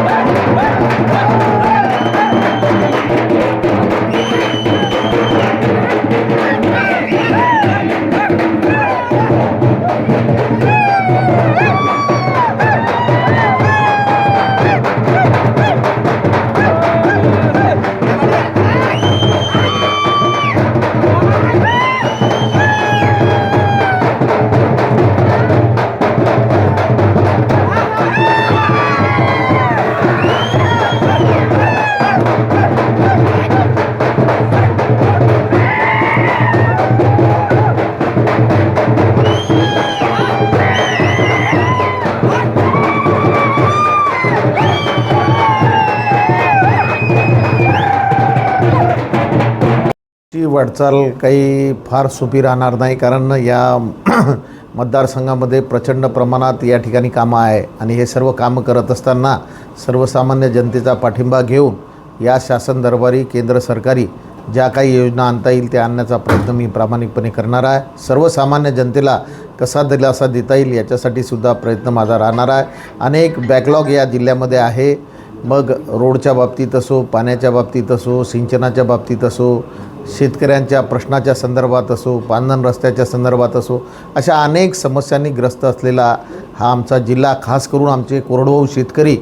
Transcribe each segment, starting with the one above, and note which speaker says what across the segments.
Speaker 1: Woo! Woo! ची वाटचाल काही फार सोपी राहणार नाही कारण या मतदारसंघामध्ये प्रचंड प्रमाणात या ठिकाणी कामं आहे. आणि हे सर्व कामं करत असताना सर्वसामान्य जनतेचा पाठिंबा घेऊन या शासन दरबारी केंद्र सरकारी ज्या काही योजना आणता येईल त्या आणण्याचा प्रयत्न मी प्रामाणिकपणे करणार आहे. सर्वसामान्य जनतेला कसा दिलासा देता येईल याच्यासाठी सुद्धा प्रयत्न माझा राहणार आहे. अनेक बॅकलॉग या जिल्ह्यामध्ये आहे. मग रोडच्या बाबतीत असो पाण्याच्या बाबतीत असो सिंचनाच्या बाबतीत असो शेतकऱ्यांच्या प्रश्नाच्या संदर्भात असो पांधन रस्त्याच्या संदर्भात असो अशा अनेक समस्यांनी ग्रस्त असलेला हा आमचा जिल्हा खास करून आमचे कोरडवाहू शेतकरी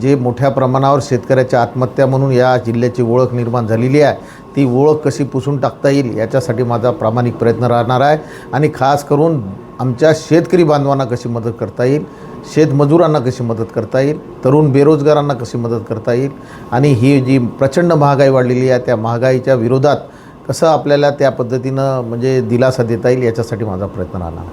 Speaker 1: जे मोठ्या प्रमाणावर शेतकऱ्याच्या आत्महत्या म्हणून या जिल्ह्याची ओळख निर्माण झालेली आहे ती ओळख कशी पुसून टाकता येईल याच्यासाठी माझा प्रामाणिक प्रयत्न राहणार आहे आणि खास करून आमच्या शेतकरी बांधवांना कशी मदत करता येईल शेतमजुरांना कशी मदत करता येईल? तरुण बेरोजगारांना कशी मदत करता येईल? आणि ही जी प्रचंड महागाई वाढलेली आहे त्या महागाईच्या विरोधात कसं आपल्याला त्या पद्धतीनं म्हणजे दिलासा देता येईल याच्यासाठी माझा प्रयत्न राहणार